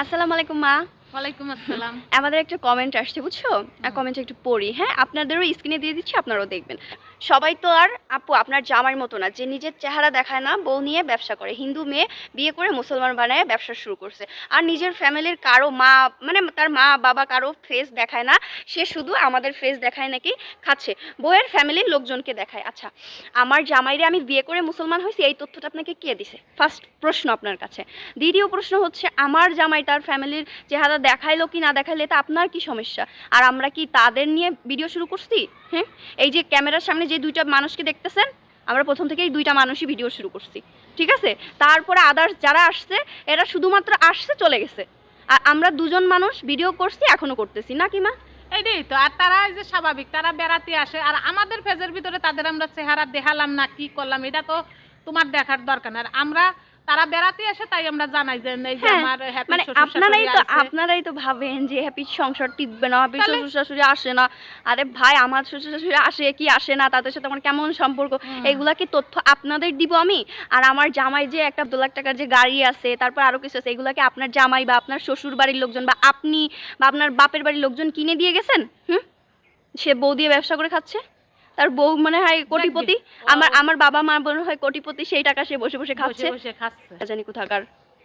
আসসালামু আলাইকুম মা। ওয়ালাইকুম আসসালাম। আমাদের একটা কমেন্ট আসছে বুঝছ? কমেন্ট একটু পড়ি হ্যাঁ? আপনাদেরও স্ক্রিনে দিয়ে দিচ্ছি আপনারাও দেখবেন। সবাই তো আর আপু আপনার জামার মতো না যে নিজের চেহারা দেখায় না বউ নিয়ে ব্যবসা করে। হিন্দু মেয়ে বিয়ে করে মুসলমান বানায় ব্যবসা শুরু করছে। আর নিজের ফ্যামিলির কারও মা মানে তার মা বাবা কারও ফেস দেখায় না সে শুধু আমাদের ফেস দেখায় নাকি খাচ্ছে। বউয়ের ফ্যামিলির লোকজনকে দেখায়। আচ্ছা আমার জামাইরে আমি বিয়ে করে মুসলমান হয়েছি এই তথ্যটা আপনাকে কে দিছে? ফার্স্ট প্রশ্ন আপনার কাছে। দ্বিতীয় প্রশ্ন হচ্ছে আমার জামাই তার ফ্যামিলির চেহারা দেখাইলো কি না দেখাইলে, এটা আপনার কি সমস্যা? আর আমরা কি তাদের নিয়ে ভিডিও শুরু করছি? হ্যাঁ এই যে ক্যামেরার সামনে যে দুইটা মানুষকে দেখতেছেন, আমরা প্রথম থেকেই দুইটা মানুষই ভিডিও শুরু করছি, ঠিক আছে? তারপরে আদার্স যারা আসছে, এরা শুধুমাত্র আসছে, চলে গেছে। আর আমরা দুজন মানুষ ভিডিও করছি, এখনও করতেছি। না কি মা? এইটাই তো, আর তারা যে স্বাভাবিক, তারা বেড়াতে আসে, আর আমাদের ফেজের ভিতরে তাদের আমরা চেহারা দেখালাম না, কি করলাম, এটা তো তোমার দেখার দরকার আর আমরা তারা বেড়াতে আসে তাই আমরা জানাই যে এই যে হ্যাঁ, আমার মানে আপনারাই তো আপনারাই তো ভাবেন যে হ্যাপি সংসার টিকবে না হ্যাপি শ্বশুর শাশুড়ি আসে না। আরে ভাই আমার শ্বশুর শাশুড়ি আসে কি আসে না তাদের সাথে আমার কেমন সম্পর্ক? এগুলা কি তথ্য আপনাদের দিব আমি? আর আমার জামাই যে একটা দু লাখ টাকার যে গাড়ি আছে তারপর আরও কিছু আছে এগুলা কি আপনার জামাই বা আপনার শ্বশুর বাড়ির লোকজন বা আপনি বা আপনার বাপের বাড়ির লোকজন কিনে দিয়ে গেছেন? হুম? সে বউ দিয়ে ব্যবসা করে খাচ্ছে? তার বউ মনে হয় কোটিপতি। আমার আমার বাবা মা মনে হয় কোটিপতি সেই টাকা সে বসে বসে খাচ্ছে। বসে বসে খাচ্ছে জানি কোথাকার।